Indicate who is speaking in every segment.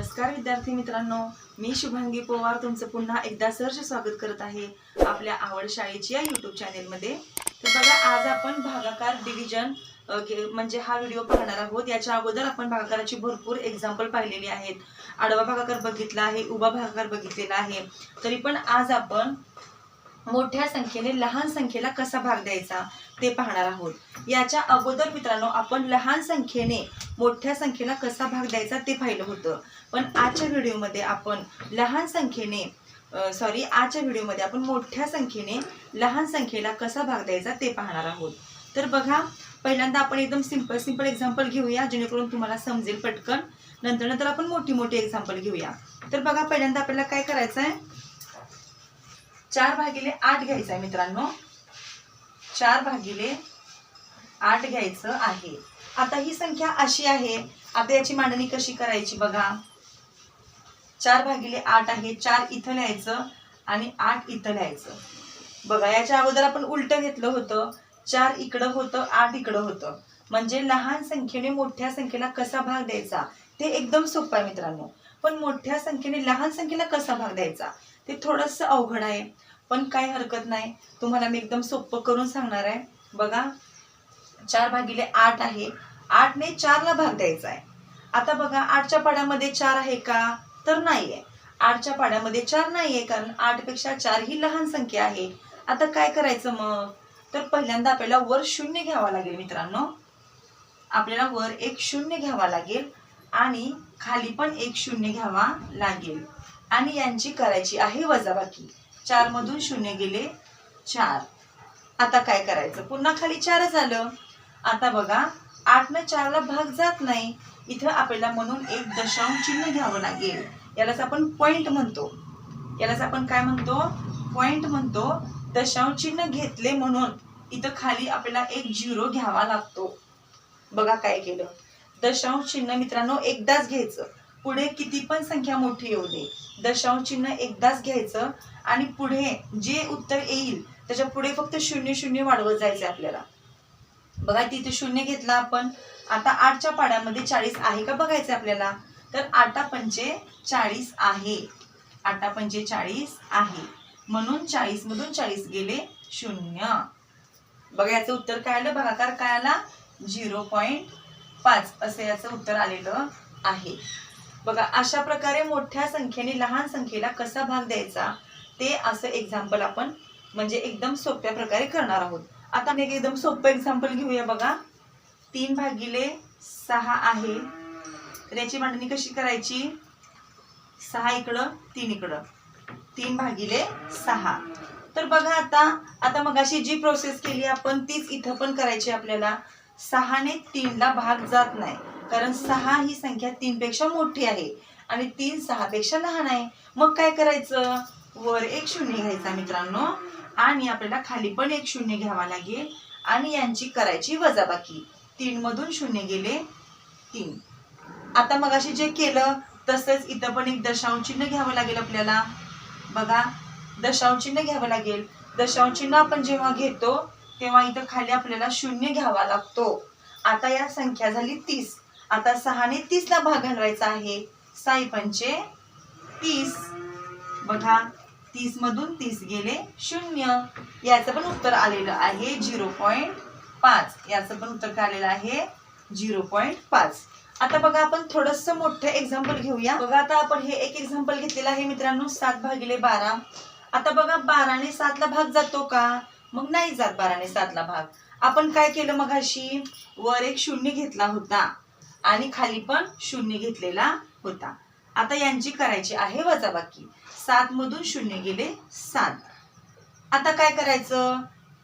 Speaker 1: नमस्कार विद्यार्थी मित्रांनो. मी शुभांगी पोवार तुमचं पुन्हा एकदा सहर्ष स्वागत करत आहे आपल्या आवड शाळेची या युट्यूब चॅनेलमध्ये तर बघा आज आपण भागाकार डिव्हिजन म्हणजे हा व्हिडिओ पाहणार आहोत. याच्या अगोदर आपण भागाकाराची भरपूर एक्झाम्पल पाहिलेली आहेत. आडवा भागाकार बघितला आहे उभा भागाकार बघितलेला आहे. तरी पण आज आपण मोठ्या संख्येने लहान संख्येला कसा भाग द्यायचा ते पाहणार आहोत. याच्या अगोदर मित्रांनो आपण लहान संख्येने मोठ्या संख्येला कसा भाग द्यायचा ते पाहिलं होतं. पण आजच्या व्हिडिओमध्ये आपण लहान संख्येने सॉरी आजच्या व्हिडिओमध्ये आपण मोठ्या संख्येने लहान संख्येला कसा भाग द्यायचा ते पाहणार आहोत. तर बघा पहिल्यांदा आपण एकदम सिंपल सिंपल एक्झाम्पल घेऊया जेणेकरून तुम्हाला समजेल पटकन. नंतर नंतर आपण मोठी मोठी एक्झाम्पल घेऊया. तर बघा पहिल्यांदा आपल्याला काय करायचं आहे चार भागिले आठ घ्यायचं आहे मित्रांनो. चार भागिले आठ घ्यायचं आहे. आता ही संख्या अशी आहे. आता याची मांडणी कशी करायची बघा. चार भागिले आठ आहे. चार इथं लिहायचं आणि आठ इथं लिहायचं. बघा याच्या अगोदर आपण उलट घेतलं होतं. चार इकडं होतं आठ इकडं होतं. म्हणजे लहान संख्येने मोठ्या संख्येला कसा भाग द्यायचा? ते एकदम सोपं आहे मित्रांनो. पण मोठ्या संख्येने लहान संख्येला कसा भाग द्यायचा? ते थोडंसं अवघड आहे पण काही हरकत नाही. तुम्हाला मी एकदम सोपं करून सांगणार आहे. बघा चार भागिले आठ आहे. आठने चारला भाग द्यायचा आहे. आता बघा आठच्या पाड्यामध्ये चार आहे का? तर नाहीये. आठच्या पाड्यामध्ये चार नाहीये कारण आठपेक्षा चार ही लहान संख्या आहे. आता काय करायचं मग? तर पहिल्यांदा आपल्याला वर शून्य घ्यावा लागेल मित्रांनो. आपल्याला वर एक शून्य घ्यावा लागेल आणि खाली पण एक शून्य घ्यावा लागेल. आणि यांची करायची आहे वजाबाकी. चार मधून शून्य गेले चार. आता काय करायचं? पुन्हा खाली चार झालं. आता बघा आठ न चारला भाग जात नाही. इथं आपल्याला म्हणून एक दशांश चिन्ह घ्यावं लागेल. यालाच आपण पॉइंट म्हणतो. यालाच आपण काय म्हणतो? पॉइंट म्हणतो. दशांश चिन्ह घेतले म्हणून इथं खाली आपल्याला एक झिरो घ्यावा लागतो. बघा काय केलं. दशांश चिन्ह मित्रांनो एकदाच घ्यायचं. पुढे किती पण संख्या मोठी येऊ दे. दशांश चिन्ह एकदाच घ्यायचं आणि पुढे जे उत्तर येईल त्याच्या पुढे फक्त शून्य शून्य वाढवत जायचं आपल्याला. बघा तिथे शून्य घेतला आपण. आता आठच्या पाड्यामध्ये चाळीस आहे का बघायचं आपल्याला? तर आठा पंचे चाळीस आहे. आठा पंचे चाळीस आहे. म्हणून चाळीस मधून चाळीस गेले शून्य. बघा याचं उत्तर काय आलं? भागाकार काय आला? झिरो पॉईंट पाच. असं याचं उत्तर आलेलं आहे. बघा अशा प्रकारे मोठ्या संख्येने लहान संख्येला कसा भाग द्यायचा? ते असं एक्झाम्पल आपण म्हणजे एकदम सोप्या प्रकारे करणार आहोत. आता मी एक एकदम सोपं एक्झाम्पल घेऊया बघा. तीन भागिले सहा आहे. तर याची मांडणी कशी करायची? सहा इकडं तीन इकडं. तीन भागिले सहा. तर बघा आता आता मग अशी जी प्रोसेस केली आपण तीच इथं पण करायची आपल्याला. सहाने तीनला भाग जात नाही. कारण सहा ही संख्या तीन पेक्षा मोठी आहे. आणि तीन सहा पेक्षा लहान आहे. मग काय करायचं? वर एक शून्य घ्यायचा मित्रांनो. आणि आपल्याला खाली पण एक शून्य घ्यावा लागेल. आणि यांची करायची वजाबाकी. तीन मधून शून्य गेले तीन. आता मग अशी जे केलं तसंच इथं पण एक दशांश चिन्ह घ्यावं लागेल आपल्याला. बघा दशांश चिन्ह घ्यावं लागेल. दशांश चिन्ह आपण जेव्हा घेतो तेव्हा इथं खाली आपल्याला शून्य घ्यावा लागतो. आता या संख्या झाली तीस. आता सहाने तीसला भाग घालवायचा आहे. साई पंचे तीस. बघा तीस मधून तीस गेले शून्य. याचं पण उत्तर आलेलं आहे झिरो पॉईंट पाच. याचं पण उत्तर काय आलेलं आहे? झिरो पॉईंट पाच. आता बघा आपण थोडस मोठं एक्झाम्पल घेऊया. बघा आता आपण हे एक एक्झाम्पल घेतलेलं आहे मित्रांनो सात भागिले बारा. आता बघा बाराने सातला भाग जातो का? मग नाही जात बाराने सातला भाग. आपण काय केलं मग अशी वर एक शून्य घेतला होता. आणि खाली पण शून्य घेतलेला होता. आता यांची करायची आहे वजाबाकी. सात मधून शून्य गेले सात. आता काय करायचं?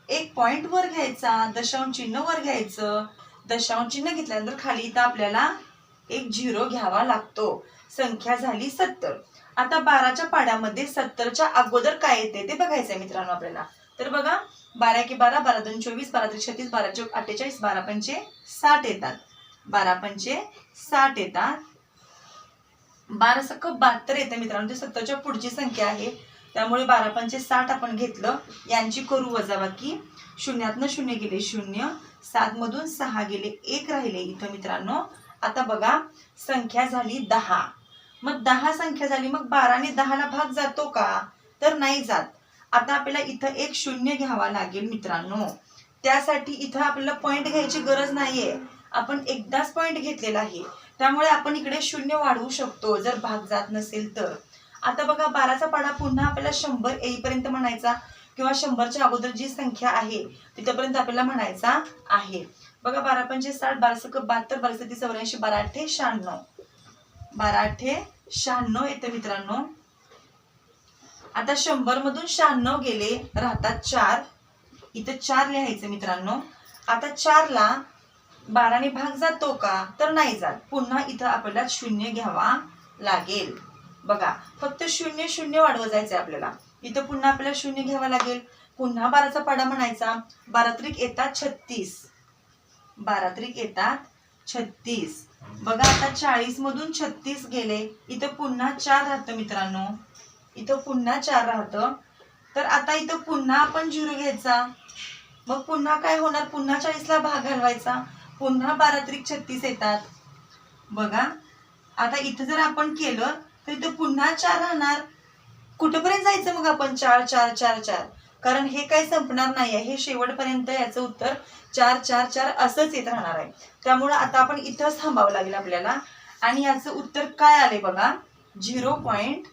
Speaker 1: एक पॉइंट वर घ्यायचा दशांश चिन्ह वर घ्यायचं. दशांश चिन्ह घेतल्यानंतर खाली इथं आपल्याला एक झिरो घ्यावा लागतो. संख्या झाली सत्तर. आता बाराच्या पाड्यामध्ये सत्तरच्या अगोदर काय येते ते बघायचंय मित्रांनो आपल्याला. तर बघा बारा के बारा बारा दोन चोवीस बारा त्रिक छत्तीस बारा चौक अठ्ठेचाळीस बारा पंचे साठ येतात. बारा पंचे साठ येतात. बारा सक्क बहात्तर येतं मित्रांनो ते सत्तरच्या पुढची संख्या आहे त्यामुळे बारा पंचे साठ आपण घेतलं. यांची करू वजाबाकी. शून्यातनं शून्य गेले शून्य सात मधून सहा गेले एक राहिले इथं मित्रांनो. आता बघा संख्या झाली दहा. मग दहा संख्या झाली मग बाराने दहाला भाग जातो का? तर नाही जात. आता आपल्याला इथं एक शून्य घ्यावा लागेल मित्रांनो. त्यासाठी इथं आपल्याला पॉईंट घ्यायची गरज नाहीये. आपण एकदाच पॉईंट घेतलेला आहे. त्यामुळे आपण इकडे शून्य वाढवू शकतो जर भाग जात नसेल तर. आता बघा बाराचा पाडा पुन्हा आपल्याला शंभर येईपर्यंत म्हणायचा किंवा शंभरच्या अगोदर जी संख्या आहे तिथपर्यंत आपल्याला म्हणायचा आहे. बघा बारा पंचे साठ बारा सक बहात्तर बारा सत्ती चौऱ्याऐंशी बारा अठ्ठे शहाण्णव. बारा अठ्ठे शहाण्णव येते मित्रांनो. आता शंभर मधून शहाण्णव गेले राहतात चार. इथं चार लिहायचं मित्रांनो. आता चारला बाराने भाग जातो का? तर नाही जात. पुन्हा इथं आपल्याला शून्य घ्यावा लागेल. बघा फक्त शून्य शून्य वाढवत जायचं आपल्याला. इथं पुन्हा आपल्याला शून्य घ्यावा लागेल. पुन्हा बाराचा पाडा म्हणायचा. बारा त्रिक येतात छत्तीस. बारा त्रिक येतात छत्तीस. बघा आता चाळीस मधून छत्तीस गेले. इथं पुन्हा चार राहतं मित्रांनो. इथं पुन्हा चार राहतं. तर आता इथं पुन्हा आपण झिरो घ्यायचा. मग पुन्हा काय होणार? पुन्हा चाळीसला भाग घालवायचा. पुन्हा बारा त्रिक छत्तीस येतात. बघा. आता इथं जर आपण केलं तर इथं पुन्हा चार राहणार. कुठेपर्यंत जायचं मग आपण? चार चार चार चार. कारण हे काही संपणार नाही आहे. हे शेवटपर्यंत याचं उत्तर चार चार चार असंच येत राहणार आहे. त्यामुळं आता आपण इथंच थांबावं लागेल आपल्याला. आणि याचं उत्तर काय आले बघा? झिरो पॉईंट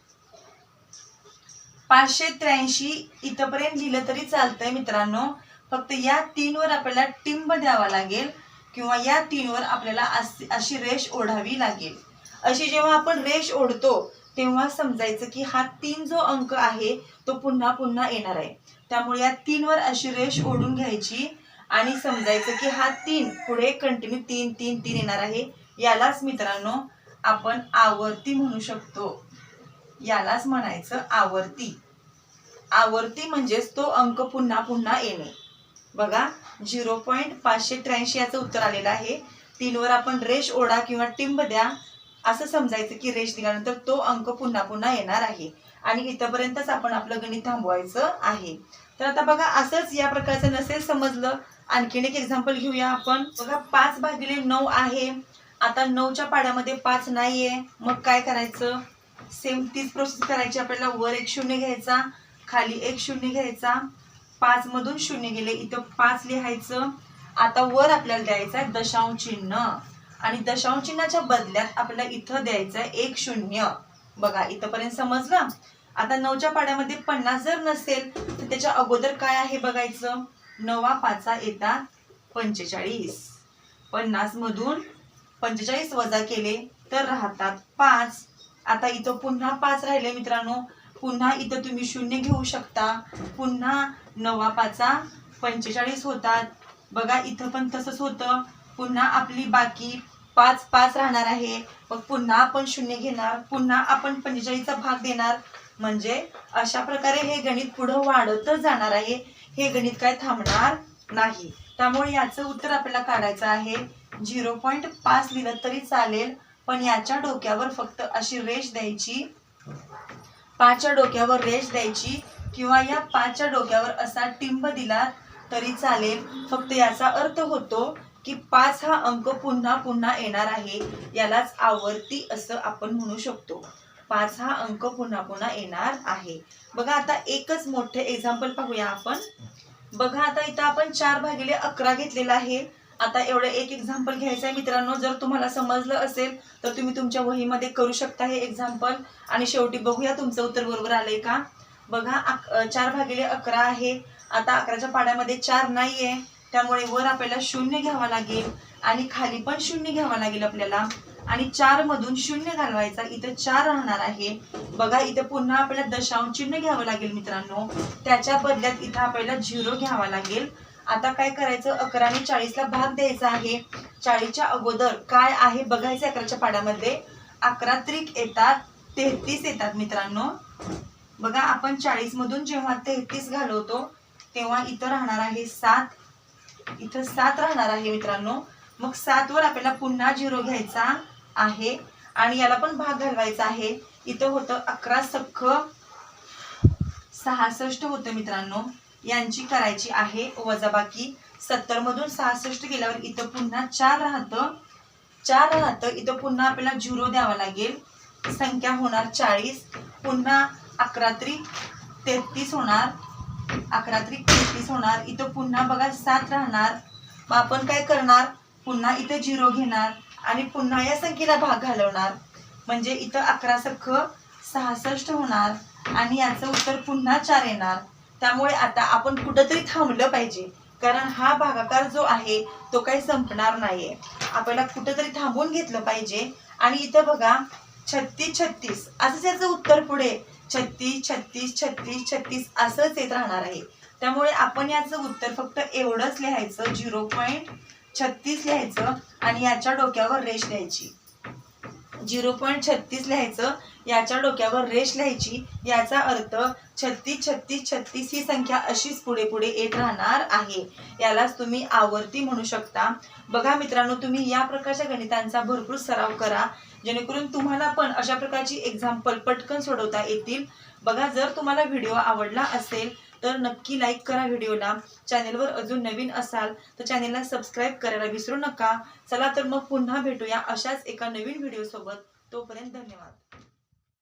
Speaker 1: पाचशे त्र्याऐंशी इथंपर्यंत लिहिलं तरी चालतंय मित्रांनो. फक्त या तीनवर आपल्याला टिंब द्यावा लागेल. किंवा या तीनवर आपल्याला अशी अशी रेष ओढावी लागेल. अशी जेव्हा आपण रेष ओढतो तेव्हा समजायचं की हा तीन जो अंक आहे तो पुन्हा पुन्हा येणार आहे. त्यामुळे या तीनवर अशी रेष ओढून घ्यायची आणि समजायचं की हा तीन पुढे कंटिन्यू तीन तीन तीन येणार आहे. यालाच मित्रांनो आपण आवर्ती म्हणू शकतो. यालाच म्हणायचं आवर्ती. आवर्ती म्हणजेच तो अंक पुन्हा पुन्हा येणे. बघा झिरो पॉईंट पाचशे त्र्याऐंशी याचं उत्तर आलेलं आहे. तीनवर आपण रेष ओढा किंवा टिंब द्या. असं समजायचं की रेष दिल्यानंतर तो अंक पुन्हा पुन्हा येणार आहे. आणि इथपर्यंतच आपण आपलं गणित थांबवायचं आहे. तर आता बघा असंच या प्रकारचं नसेल समजलं आणखीन एक एक्झाम्पल घेऊया आपण. बघा पाच भागिले नऊ आहे. आता नऊच्या पाड्यामध्ये पाच नाहीये. मग काय करायचं? सेम तीच प्रोसेस करायची. आपल्याला वर एक शून्य घ्यायचा खाली एक शून्य घ्यायचा. पाच मधून शून्य गेले. इथं पाच लिहायचं. आता वर आपल्याला द्यायचं आहे दशांश चिन्ह. आणि दशांश चिन्हाच्या बदल्यात आपल्याला इथं द्यायचं आहे एक शून्य. बघा इथंपर्यंत समजलं? आता नऊच्या पाड्यामध्ये पन्नास जर नसेल तर त्याच्या अगोदर काय आहे बघायचं? नवा पाचा येतात पंचेचाळीस. पन्नास मधून पंचेचाळीस वजा केले तर राहतात पाच. आता इथं पुन्हा पाच राहिले मित्रांनो. पुन्हा इथं तुम्ही शून्य घेऊ शकता. पुन्हा नवा पाचा पंचेचाळीस होतात. बघा इथं पण तसंच होतं. पुन्हा आपली बाकी पाच पाच राहणार आहे. मग पुन्हा आपण शून्य घेणार. पुन्हा आपण पंचेचाळीसचा भाग देणार. म्हणजे अशा प्रकारे हे गणित पुढं वाढतच जाणार आहे. हे गणित काय थांबणार नाही. त्यामुळे याचं उत्तर आपल्याला काढायचं आहे. झिरो पॉईंट पाच लिहिलं तरी चालेल. पण याच्या डोक्यावर फक्त अशी रेष द्यायची पाचच्या डोक्यावर रेष द्यायची किंवा या पाचच्या डोक्यावर असा टिंब दिला तरी चालेल. फक्त याचा अर्थ होतो की पाच हा अंक पुन्हा पुन्हा येणार आहे. यालाच आवर्ती असं आपण म्हणू शकतो. पाच हा अंक पुन्हा पुन्हा येणार आहे. बघा आता एकच मोठे एक्झाम्पल पाहूया आपण. बघा आता इथं आपण चार भागिले अकरा घेतलेला आहे. आता एवढं एक एक्झाम्पल घ्यायचं आहे मित्रांनो जर तुम्हाला समजलं असेल तर तुम्ही तुमच्या वहीमध्ये करू शकता हे एक्झाम्पल आणि शेवटी बघूया तुमचं उत्तर बरोबर आलंय का? बघा चार भागिले अकरा आहे. आता अकराच्या पाड्यामध्ये चार नाहीये. त्यामुळे वर आपल्याला शून्य घ्यावा लागेल आणि खाली पण शून्य घ्यावा लागेल आपल्याला. आणि चार मधून शून्य घालवायचा. इथं चार राहणार आहे. बघा इथं पुन्हा आपल्याला दशांश चिन्ह घ्यावं लागेल मित्रांनो. त्याच्या बदल्यात इथं आपल्याला झिरो घ्यावा लागेल. आता काय करायचं? अकरा आणि चाळीसला भाग द्यायचा आहे. चाळीसच्या अगोदर काय आहे बघायचं अकराच्या पाड्यामध्ये अकरा त्रिक येतात तेहतीस येतात मित्रांनो. बघा आपण चाळीस मधून जेव्हा तेहतीस घालवतो तेव्हा इथं राहणार आहे सात. इथं सात राहणार आहे मित्रांनो. मग सातवर आपल्याला पुन्हा झिरो घ्यायचा आहे. आणि याला पण भाग घालवायचा आहे. इथं होतं अकरा सख्ख सहासष्ट होतं मित्रांनो. यांची करायची आहे. वजाबाकी सत्तर मधून सहासष्ट गेल्यावर इथं पुन्हा चार राहतं. चार राहतं. इथं पुन्हा आपल्याला झिरो द्यावा लागेल. संख्या होणार चाळीस. पुन्हा अकरा त्री तेहतीस होणार. अकरा त्री तेहतीस होणार. इथं पुन्हा बघा सात राहणार. मग आपण काय करणार? पुन्हा इथं झिरो घेणार आणि पुन्हा या संख्येला भाग घालवणार. म्हणजे इथं अकरा सख्ख सहासष्ट होणार आणि याचं उत्तर पुन्हा चार येणार. त्यामुळे आता आपण कुठंतरी थांबलं पाहिजे. कारण हा भागाकार जो आहे तो काही संपणार नाहीये. आपल्याला कुठंतरी थांबून घेतलं पाहिजे. आणि इथं बघा छत्तीस छत्तीस असंच याचं उत्तर पुढे. छत्तीस छत्तीस छत्तीस छत्तीस असंच येत राहणार आहे. त्यामुळे आपण याचं उत्तर फक्त एवढंच लिहायचं झिरो पॉईंट छत्तीस लिहायचं आणि याच्या डोक्यावर रेष लिहायची झिरो पॉईंट छत्तीस लिहायचं याच्या डोक्यावर रेष लिहायची याचा अर्थ छत्तीस छत्तीस छत्तीस ही संख्या अशीच पुढे पुढे येत राहणार आहे. यालाच तुम्ही आवर्ती म्हणू शकता. बघा मित्रांनो तुम्ही या प्रकारच्या गणितांचा भरपूर सराव करा. जेणेकरून तुम्हाला पण अशा प्रकारची एक्झाम्पल पटकन सोडवता येतील. बघा जर तुम्हाला व्हिडिओ आवडला असेल तर नक्की लाईक करा व्हिडिओला. चॅनेलवर अजून नवीन असाल तर चॅनेलला सबस्क्राईब करायला विसरू नका. चला तर मग पुन्हा भेटूया अशाच एका नवीन व्हिडिओ सोबत. तोपर्यंत धन्यवाद.